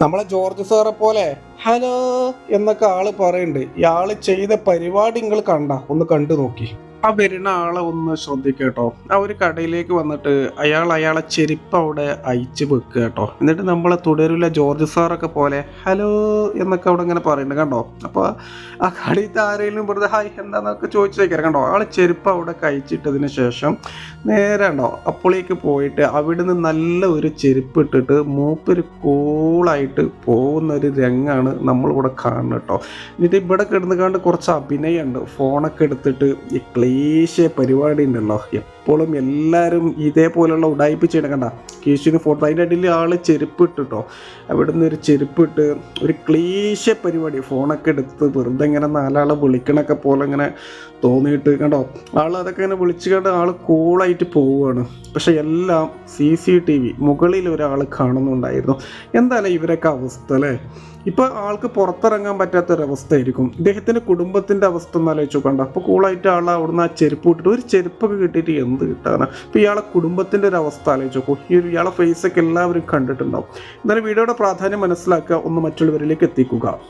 നമ്മളെ ജോർജ് സാറെ പോലെ ഹലോ എന്നൊക്കെ ആൾ പറയുന്നുണ്ട് ഇയാൾ ചെയ്ത പരിപാടി നിങ്ങൾ കണ്ട ഒന്ന് കണ്ടു നോക്കി. ആ വരുന്ന ആളെ ഒന്ന് ശ്രദ്ധിക്കട്ടോ ആ ഒരു കടയിലേക്ക് വന്നിട്ട് അയാൾ അയാളെ ചെരുപ്പ് അവിടെ അയച്ചു വെക്കുക കേട്ടോ. എന്നിട്ട് നമ്മളെ തുടരില്ല ജോർജ് സാറൊക്കെ പോലെ ഹലോ എന്നൊക്കെ അവിടെ ഇങ്ങനെ പറയുന്നുണ്ട് കണ്ടോ? അപ്പോൾ ആ കടയിലത്തെ ആരെങ്കിലും വെറുതെ ഹായ് എന്താന്നൊക്കെ ചോദിച്ചേക്കാം കണ്ടോ? ആൾ ചെരുപ്പ് അവിടെ കഴിച്ചിട്ടതിന് ശേഷം നേരെ ഉണ്ടോ അപ്പോളേക്ക് പോയിട്ട് അവിടുന്ന് നല്ല ഒരു ചെരുപ്പ് ഇട്ടിട്ട് മൂപ്പര് കൂളായിട്ട് പോകുന്ന ഒരു രംഗാണ് നമ്മളിവിടെ കാണുന്നത് കേട്ടോ. എന്നിട്ട് ഇവിടെ കിടന്ന് കണ്ട് കുറച്ച് അഭിനയമുണ്ട്. ഫോണൊക്കെ എടുത്തിട്ട് ഈ ക്ലേശ പരിപാടി ഉണ്ടല്ലോ എപ്പോഴും എല്ലാവരും ഇതേപോലെയുള്ള ഉടായിപ്പിച്ച് എടുക്കണ്ട കീശുവിന് ഫോട്ടോ അതിന്റെ അടിയിൽ ആൾ ചെരുപ്പ് ഇട്ടിട്ടോ നിന്ന് ഒരു ചെരുപ്പ് ഇട്ട് ഒരു ക്ലീശ പരിപാടി. ഫോണൊക്കെ എടുത്ത് വെറുതെ ഇങ്ങനെ നാലാളെ വിളിക്കണൊക്കെ പോലെ ഇങ്ങനെ തോന്നിയിട്ട് കണ്ടോ. ആൾ അതൊക്കെ ഇങ്ങനെ വിളിച്ചു കണ്ട് ആൾ കൂളായിട്ട് പോവുകയാണ്. പക്ഷെ എല്ലാം സി സി ടി വി മുകളിൽ ഒരാൾ കാണുന്നുണ്ടായിരുന്നു. എന്താണ് ഇവരൊക്കെ അവസ്ഥ അല്ലേ? ഇപ്പൊ ആൾക്ക് പുറത്തിറങ്ങാൻ പറ്റാത്തൊരവസ്ഥയായിരിക്കും. ഇദ്ദേഹത്തിന്റെ കുടുംബത്തിന്റെ അവസ്ഥ ഒന്ന് ആലോചിച്ച് നോക്കണ്ട. അപ്പൊ കൂളായിട്ട് ആൾ അവിടുന്ന് ആ ചെരുപ്പ് ഇട്ടിട്ട് ഒരു ചെരുപ്പൊക്കെ കിട്ടിയിട്ട് എന്ത് കിട്ടാനാ? ഇപ്പൊ ഇയാളെ കുടുംബത്തിന്റെ ഒരു അവസ്ഥ ആലോചിച്ച് നോക്കൂ. ഈ ഒരു ഇയാളെ ഫേസ് ഒക്കെ എല്ലാവരും കണ്ടിട്ടുണ്ടാവും. എന്നാലും വീഡിയോയുടെ പ്രാധാന്യം മനസ്സിലാക്കുക. ഒന്ന് മറ്റുള്ളവരിലേക്ക് എത്തിക്കുക.